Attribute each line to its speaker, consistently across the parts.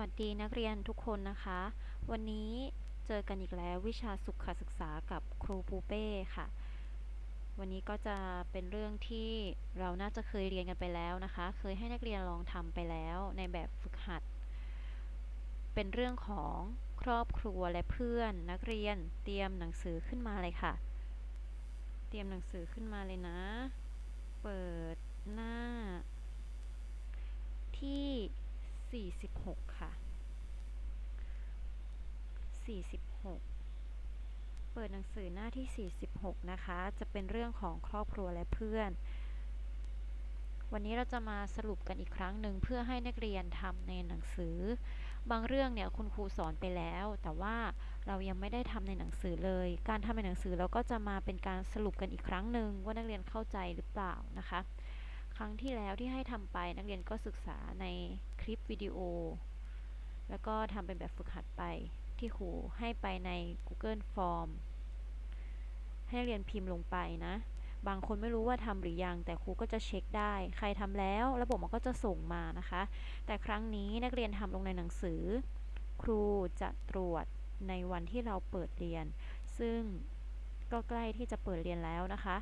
Speaker 1: วัสดีนักเรียนทุกคนนะคะ วันนี้เจอกันอีกแล้ววิชาสุขศึกษากับครูปูเป้ค่ะ วันนี้ก็จะเป็นเรื่องที่เราน่าจะเคยเรียนกันไปแล้วนะคะ เคยให้นักเรียนลองทำไปแล้วในแบบฝึกหัด เป็นเรื่องของครอบครัวและเพื่อน นักเรียนเตรียมหนังสือขึ้นมาเลยค่ะ เตรียมหนังสือขึ้นมาเลยนะ เปิดหน้า ที่ 46ค่ะ46เปิดหนังสือหน้าที่46นะคะ จะเป็นเรื่องของครอบครัวและเพื่อน วันนี้เราจะมาสรุปกันอีกครั้งหนึ่งเพื่อให้นักเรียนทำในหนังสือ บางเรื่องเนี่ยคุณครูสอนไปแล้ว แต่ว่าเรายังไม่ได้ทำในหนังสือเลย การทำในหนังสือเราก็จะมาเป็นการสรุปกันอีกครั้งหนึ่งว่านักเรียนเข้าใจหรือเปล่านะคะ ครั้งที่แล้วที่ให้ทำไปนักเรียนก็ศึกษาในคลิปวิดีโอ แล้วก็ทำเป็นแบบฝึกหัดไปที่ครูให้ไปใน Google Form ให้นักเรียนพิมพ์ลงไปนะ บางคนไม่รู้ว่าทำหรือยัง แต่ครูก็จะเช็คได้ ใครทำแล้ว ระบบมันก็จะส่งมานะคะ แต่ครั้งนี้นักเรียนทำลงในหนังสือ ครูจะตรวจในวันที่เราเปิดเรียน ซึ่งก็ใกล้ที่จะเปิดเรียนแล้วนะคะ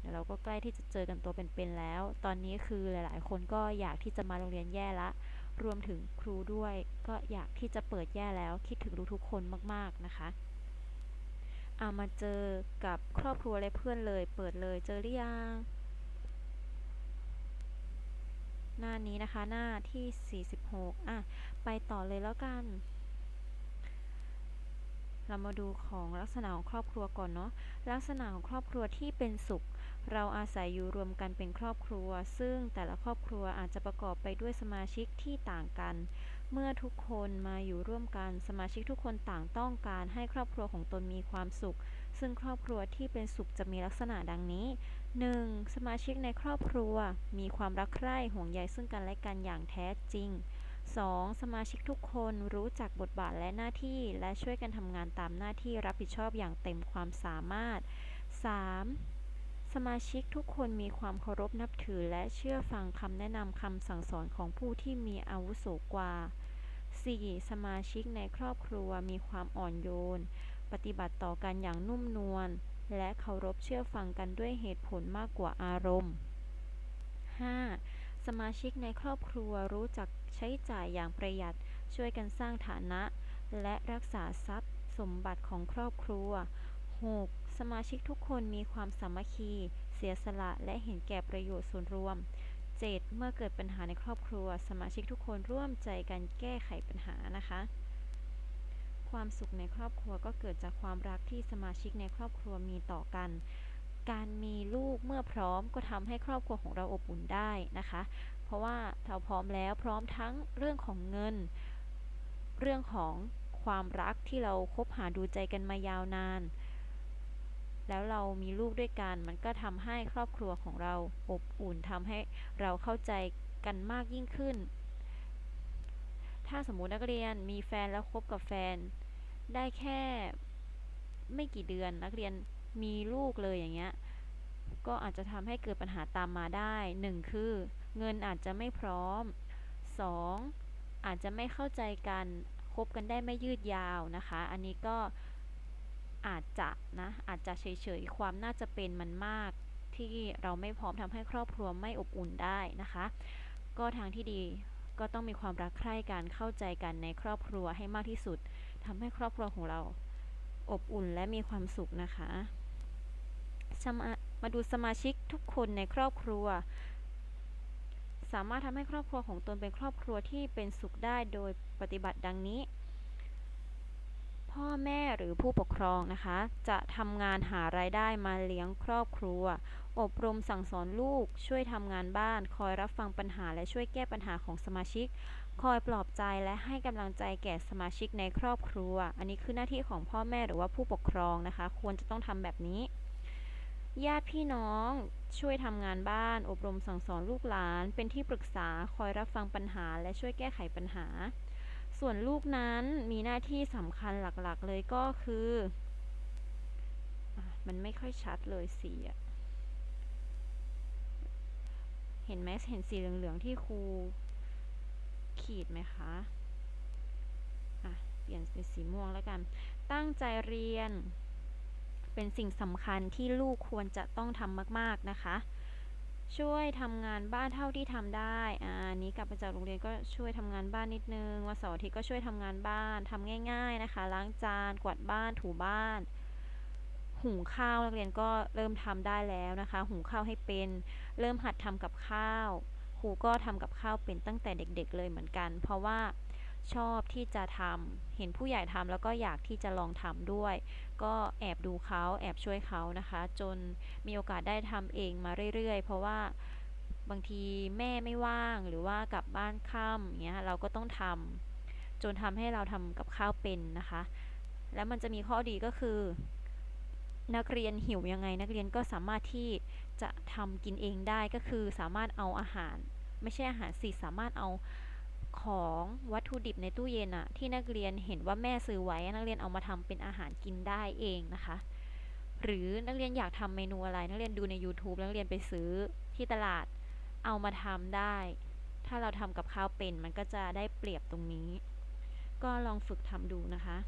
Speaker 1: เดี๋ยวเราก็ใกล้ที่จะเจอกันตัวเป็นๆแล้ว ตอนนี้คือหลาย ๆ คนก็อยากที่จะมาโรงเรียนแย่ละ รวมถึงครูด้วย ก็อยากที่จะเปิดแย่แล้ว คิดถึงทุกคนมากๆนะคะเอามาเจอกับครอบครัวและเพื่อนเลย เปิดเลยเจอหรือยังหน้านี้นะคะหน้าที่ 46 อะ ไปต่อเลยแล้วกัน เรามาดูของลักษณะของครอบครัวก่อนเนาะลักษณะของครอบครัวที่เป็นสุข เราอาศัยอยู่รวมกันเป็นครอบครัว ซึ่งแต่ละครอบครัวอาจจะประกอบไปด้วยสมาชิกที่ต่างกัน เมื่อทุกคนมาอยู่ร่วมกัน สมาชิกทุกคนต่างต้องการให้ครอบครัวของตนมีความสุข ซึ่งครอบครัวที่เป็นสุขจะมีลักษณะดังนี้ 1. สมาชิกในครอบครัว มีความรักใคร่ห่วงใยซึ่งกันและกันอย่างแท้จริง 2. สมาชิกทุกคนรู้จักบทบาทและหน้าที่ และช่วยกันทำงานตามหน้าที่รับผิดชอบอย่างเต็มความสามารถ 3. สมาชิกทุกคนมีความเคารพนับถือและเชื่อฟังคำแนะนำคำสั่งสอนของผู้ที่มีอาวุโสกว่า 4. สมาชิกในครอบครัวมีความอ่อนโยน ปฏิบัติต่อกันอย่างนุ่มนวล และเคารพเชื่อฟังกันด้วยเหตุผลมากกว่าอารมณ์ 5. สมาชิกในครอบครัวรู้จักใช้จ่ายอย่างประหยัด ช่วยกันสร้างฐานะ และรักษาทรัพย์ สมบัติของครอบครัว 6. สมาชิกทุกคนมีความสามัคคี เสียสละและเห็นแก่ประโยชน์ส่วนรวม 7. เมื่อเกิดปัญหาในครอบครัว สมาชิกทุกคนร่วมใจกันแก้ไขปัญหานะคะ ความสุขในครอบครัวก็เกิดจากความรักที่สมาชิกในครอบครัวมีต่อกัน การมีลูกเมื่อพร้อมก็ทำให้ครอบครัวของเราอบอุ่นได้นะคะ เพราะว่าเราพร้อมแล้วพร้อมทั้งเรื่องของเงิน เรื่องของความรักที่เราคบหาดูใจกันมายาวนาน แล้วเรามีลูกด้วยกัน มันก็ทำให้ครอบครัวของเราอบอุ่นทำให้เราเข้าใจกันมากยิ่งขึ้น ถ้าสมมุตินักเรียนมีแฟนแล้วคบกับแฟน ได้แค่ไม่กี่เดือนนักเรียนมีลูกเลยอย่างเงี้ย ก็อาจจะทำให้เกิดปัญหาตามมาได้ 1 คือ เงินอาจจะไม่พร้อม 2. อาจจะไม่เข้าใจกันคบกันได้ไม่ยืดยาวนะคะ อันนี้ก็ อาจจะนะ อาจจะเฉยๆ ความน่าจะเป็นมันมาก ที่เราไม่พร้อมทำให้ครอบครัวไม่อบอุ่นได้นะคะ ก็ทางที่ดีก็ต้องมีความรักใคร่กันเข้าใจกันในครอบครัวให้มากที่สุดทำให้ครอบครัวของเราอบอุ่นและมีความสุขนะคะ มาดูสมาชิกทุกคนในครอบครัว สามารถทำให้ครอบครัวของตนเป็นครอบครัวที่เป็นสุขได้โดยปฏิบัติดังนี้ พ่อแม่หรือผู้ปกครองนะคะ จะทำงานหารายได้มาเลี้ยงครอบครัว อบรมสั่งสอนลูก ช่วยทำงานบ้าน คอยรับฟังปัญหาและช่วยแก้ปัญหาของสมาชิก คอยปลอบใจและให้กำลังใจแก่สมาชิกในครอบครัว อันนี้คือหน้าที่ของพ่อแม่หรือว่าผู้ปกครองนะคะ ควรจะต้องทำแบบนี้ญาติพี่น้องช่วยทำงานบ้าน อบรมสั่งสอนลูกหลาน เป็นที่ปรึกษาคอยรับฟังปัญหาและช่วยแก้ไขปัญหา ส่วนลูกนั้นมีหน้าที่สำคัญหลักๆเลยก็คืออมันไม่ค่อยชัดเลยสีอะเห็นไหมเห็นสีเหลืองๆที่ครูขีดไหมคะเปลี่ยนเป็นสีม่วงแล้วกัน ตั้งใจเรียน เป็นสิ่งสำคัญที่ลูกควรจะต้องทำมาก ๆ นะคะ ช่วยทำงานบ้านเท่าที่ทำได้อ่านี้กลับมาจากโรงเรียนก็ช่วยทำงานบ้านนิดนึงวันเสาร์อาทิตย์ก็ช่วยทำงานบ้านทำง่าย ๆนะคะ ล้างจานกวาดบ้านถูบ้านหุงข้าวนักเรียนก็เริ่มทำได้แล้วนะคะ หุงข้าวให้เป็น เริ่มหัดทำกับข้าว ครูก็ทำกับข้าวเป็นตั้งแต่เด็ก ๆ เลยเหมือนกัน เพราะว่า ชอบที่จะทำเห็นผู้ใหญ่ทำแล้วก็อยากที่จะลองทำด้วย ก็แอบดูเขาแอบช่วยเขานะคะ จนมีโอกาสได้ทำเองมาเรื่อยๆ เพราะว่าบางทีแม่ไม่ว่างหรือว่ากลับบ้านค่ำอย่างเงี้ยเราก็ต้องทำจนทำให้เราทำกับข้าวเป็นนะคะ แล้วมันจะมีข้อดีก็คือ นักเรียนหิวยังไง นักเรียนก็สามารถที่จะทำกินเองได้ก็คือสามารถเอาอาหาร ไม่ใช่อาหารสิสามารถเอา ของวัตถุดิบในตู้เย็นอะที่นักเรียนเห็นว่าแม่ซื้อไว้ นักเรียนเอามาทำเป็นอาหารกินได้เองนะคะ หรือนักเรียนอยากทำเมนูอะไร นักเรียนดูใน YouTube นักเรียนไปซื้อที่ตลาดเอามาทำได้ ถ้าเราทำกับข้าวเป็นมันก็จะได้เปรียบตรงนี้ ก็ลองฝึกทำดูนะคะ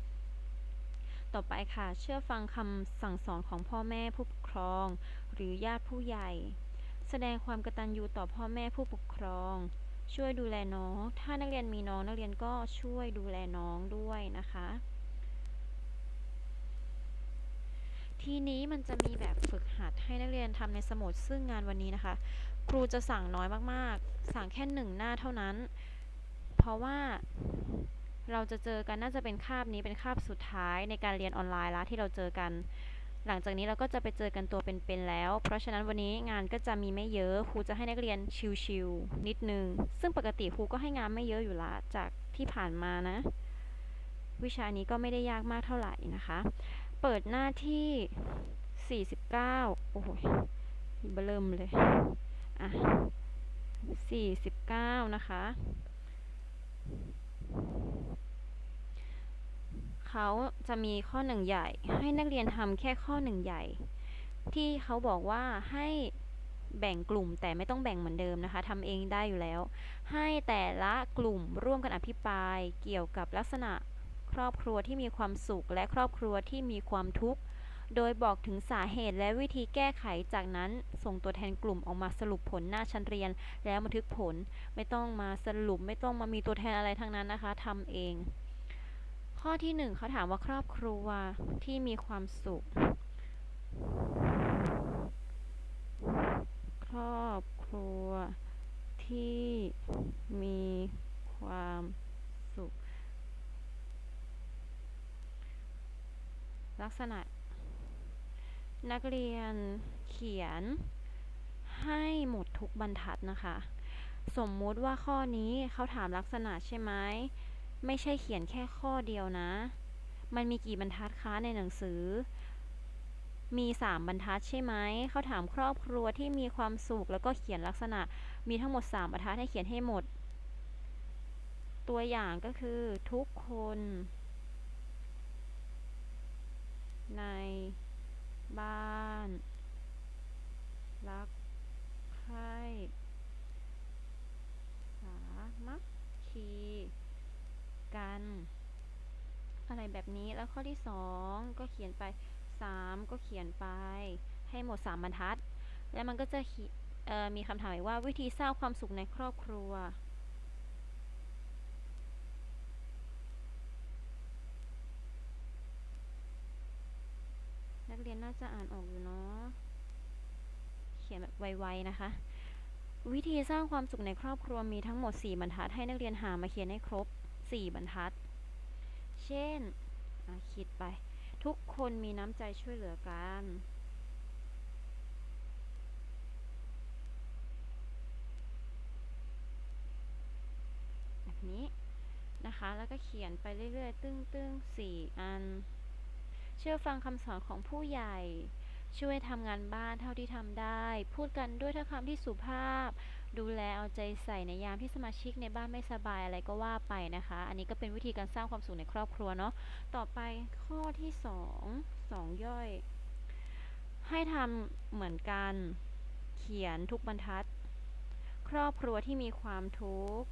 Speaker 1: ต่อไปค่ะ เชื่อฟังคำสั่งสอนของพ่อแม่ผู้ปกครอง หรือญาติผู้ใหญ่ แสดงความกตัญญูต่อพ่อแม่ผู้ปกครอง ช่วยดูแลน้อง ถ้านักเรียนมีน้องนักเรียนก็ช่วยดูแลน้องด้วยนะคะ ทีนี้มันจะมีแบบฝึกหัดให้นักเรียนทำในสมุดซึ่งงานวันนี้นะคะ ครูจะสั่งน้อยมากๆ สั่งแค่หนึ่งหน้าเท่านั้น เพราะว่าเราจะเจอกันน่าจะเป็นคาบนี้เป็นคาบสุดท้ายในการเรียนออนไลน์แล้วที่เราเจอกัน หลังจากนี้เราก็จะไปเจอกันตัวเป็นๆแล้ว เพราะฉะนั้นวันนี้งานก็จะมีไม่เยอะครูจะให้นักเรียนชิวๆนิดนึง ซึ่งปกติครูก็ให้งานไม่เยอะอยู่ละจากที่ผ่านมานะ วิชานี้ก็ไม่ได้ยากมากเท่าไหร่นะคะ เปิดหน้าที่ 49 โอ้โหเบเริ่มเลย อะ 49 นะคะ เขาจะมีข้อหนึ่งใหญ่ ให้นักเรียนทำแค่ข้อหนึ่งใหญ่ ที่เขาบอกว่าให้แบ่งกลุ่มแต่ไม่ต้องแบ่งเหมือนเดิมนะคะทำเองได้อยู่แล้ว ให้แต่ละกลุ่มร่วมกันอภิปราย เกี่ยวกับลักษณะครอบครัวที่มีความสุข และครอบครัวที่มีความทุกข์ โดยบอกถึงสาเหตุและวิธีแก้ไขจากนั้น ส่งตัวแทนกลุ่มออกมาสรุปผลหน้าชั้นเรียน แล้วบันทึกผลไม่ต้องมาสรุปไม่ต้องมามีตัวแทนอะไรทั้งนั้นนะคะทำเอง ข้อที่หนึ่งเขาถามว่าครอบครัวที่มีความสุข ครอบครัวที่มีความสุข ลักษณะ นักเรียนเขียนให้หมดทุกบรรทัดนะคะ สมมุติว่าข้อนี้เขาถามลักษณะใช่ไหม ไม่ใช่เขียนแค่ข้อเดียวนะ มันมีกี่บรรทัดคะในหนังสือ มีสามบรรทัดใช่ไหม เขาถามครอบครัวที่มีความสุขแล้วก็เขียนลักษณะ มีทั้งหมดสามบรรทัดให้เขียนให้หมด ตัวอย่างก็คือทุกคน ในบ้าน รักใคร่สามัคคี กัน อะไร แล้วข้อที่สองก็เขียนไปสามก็เขียนไป ให้หมดสามบรรทัด แล้วมันก็จะมีคำถามว่าวิธีสร้างความสุขในครอบครัว นักเรียนน่าจะอ่านออกอยู่เนาะเขียนแบบไวๆนะคะ วิธีสร้างความสุขในครอบครัวมีทั้งหมด 4 บรรทัด ให้นักเรียนหามาเขียนให้ครบ 4 บรรทัด เช่น อะคิดไป ทุกคนมีน้ำใจช่วยเหลือกันแบบนี้นะคะ แล้วก็เขียนไปเรื่อยๆ ตึ้งๆสี่อัน เชื่อฟังคำสอนของผู้ใหญ่ช่วยทำงานบ้านเท่าที่ทำได้ พูดกันด้วยถ้อยคำที่สุภาพ ดูแลเอาใจใส่ในยามที่สมาชิกในบ้านไม่สบายอะไรก็ว่าไปนะคะ อันนี้ก็เป็นวิธีการสร้างความสุขในครอบครัวเนาะต่อไปข้อที่สองสองย่อย ให้ทำเหมือนกันเขียนทุกบรรทัด ครอบครัวที่มีความทุกข์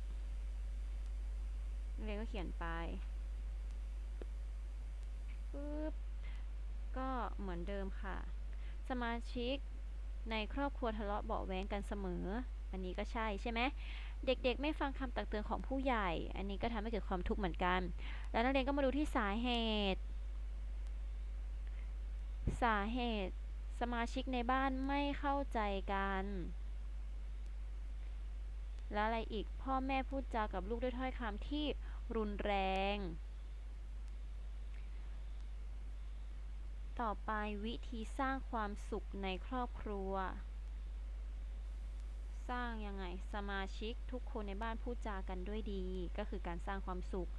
Speaker 1: เรียนก็เขียนไปปึ๊บก็เหมือนเดิมค่ะ สมาชิกในครอบครัวทะเลาะเบาะแว้งกันเสมอ อันนี้ก็ใช่ใช่ไหมเด็กๆ ไม่ฟังคำตักเตือนของผู้ใหญ่ อันนี้ก็ทำให้เกิดความทุกข์เหมือนกัน แล้วนักเรียนก็มาดูที่สาเหตุ สาเหตุสมาชิกในบ้านไม่เข้าใจกัน แล้วอะไรอีกพ่อแม่พูดจากับลูกด้วยถ้อยคำที่รุนแรง ต่อไปวิธีสร้างความสุขในครอบครัว สร้างยังไงสมาชิกทุกคนในบ้านพูดจากันด้วยดี ก็คือการสร้างความสุข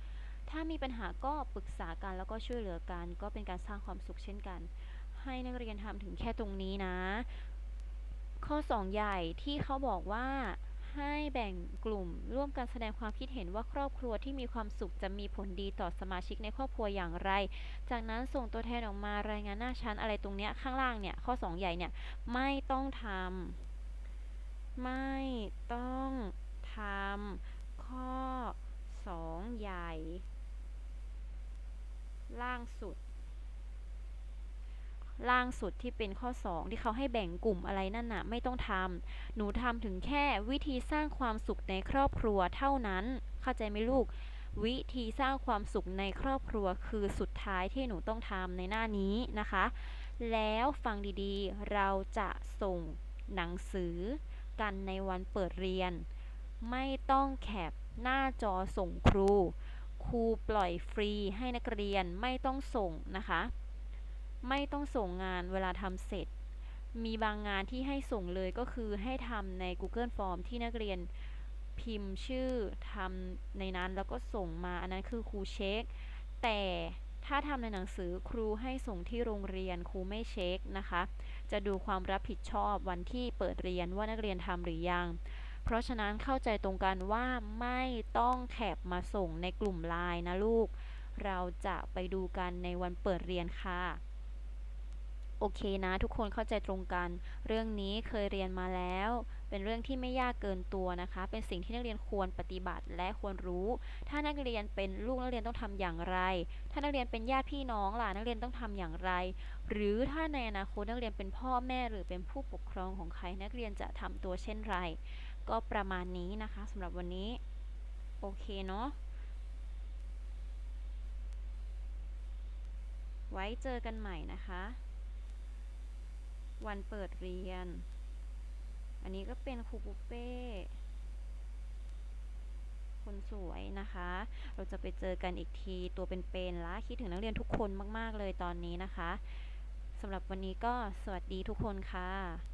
Speaker 1: ถ้ามีปัญหาก็ปรึกษากันแล้วก็ช่วยเหลือกัน ก็เป็นการสร้างความสุขเช่นกัน ให้นักเรียนทำถึงแค่ตรงนี้นะ ข้อ 2 ใหญ่ที่เขาบอกว่าให้แบ่งกลุ่มร่วมกันแสดงความคิดเห็นว่าครอบครัวที่มีความสุขจะมีผลดีต่อสมาชิกในครอบครัวอย่างไร จากนั้นส่งตัวแทนออกมารายงานหน้าชั้นอะไรตรงเนี้ยข้างล่างเนี่ยข้อ 2 ใหญ่เนี่ยไม่ต้องทำ ไม่ต้องทำข้อ2ใหญ่ ล่างสุด ล่างสุดที่เป็นข้อ 2 ที่เขาให้แบ่งกลุ่มอะไรนั่นน่ะ ไม่ต้องทำหนูทำถึงแค่วิธีสร้างความสุขในครอบครัวเท่านั้น เข้าใจไหมลูก วิธีสร้างความสุขในครอบครัวคือสุดท้ายที่หนูต้องทำในหน้านี้นะคะ แล้วฟังดีๆ เราจะส่งหนังสือ กันในวันเปิดเรียน ไม่ต้องแคปหน้าจอส่งครู ครูปล่อยฟรีให้นักเรียนไม่ต้องส่งนะคะ ไม่ต้องส่งงานเวลาทำเสร็จ มีบางงานที่ให้ส่งเลยก็คือให้ทำใน Google Form ที่นักเรียนพิมพ์ชื่อทำในนั้นแล้วก็ส่งมาอันนั้นคือครูเช็ค แต่ ถ้าทำในหนังสือครูให้ส่งที่โรงเรียนครูไม่เช็คนะคะ จะดูความรับผิดชอบวันที่เปิดเรียนว่านักเรียนทำหรือยัง เพราะฉะนั้นเข้าใจตรงกันว่าไม่ต้องแคปมาส่งในกลุ่มไลน์นะลูก เราจะไปดูกันในวันเปิดเรียนค่ะโอเคนะ ทุกคนเข้าใจตรงกัน เรื่องนี้เคยเรียนมาแล้ว เป็นเรื่องที่ไม่ยากเกินตัวนะคะ เป็นสิ่งที่นักเรียนควรปฏิบัติและควรรู้ ถ้านักเรียนเป็นลูกนักเรียนต้องทำอย่างไร ถ้านักเรียนเป็นญาติพี่น้องล่ะนักเรียนต้องทำอย่างไร หรือถ้าในอนาคตนักเรียนเป็นพ่อแม่หรือเป็นผู้ปกครองของใครนักเรียนจะทำตัวเช่นไร ก็ประมาณนี้นะคะสำหรับวันนี้ โอเคเนาะไว้เจอกันใหม่นะคะ วันเปิดเรียน อันนี้ก็เป็นครูปุเป้คนสวยนะคะ เราจะไปเจอกันอีกทีตัวเป็นๆละคิดถึงนักเรียนทุกคนมาก ๆ เลยตอนนี้นะคะสำหรับวันนี้ก็สวัสดีทุกคนค่ะ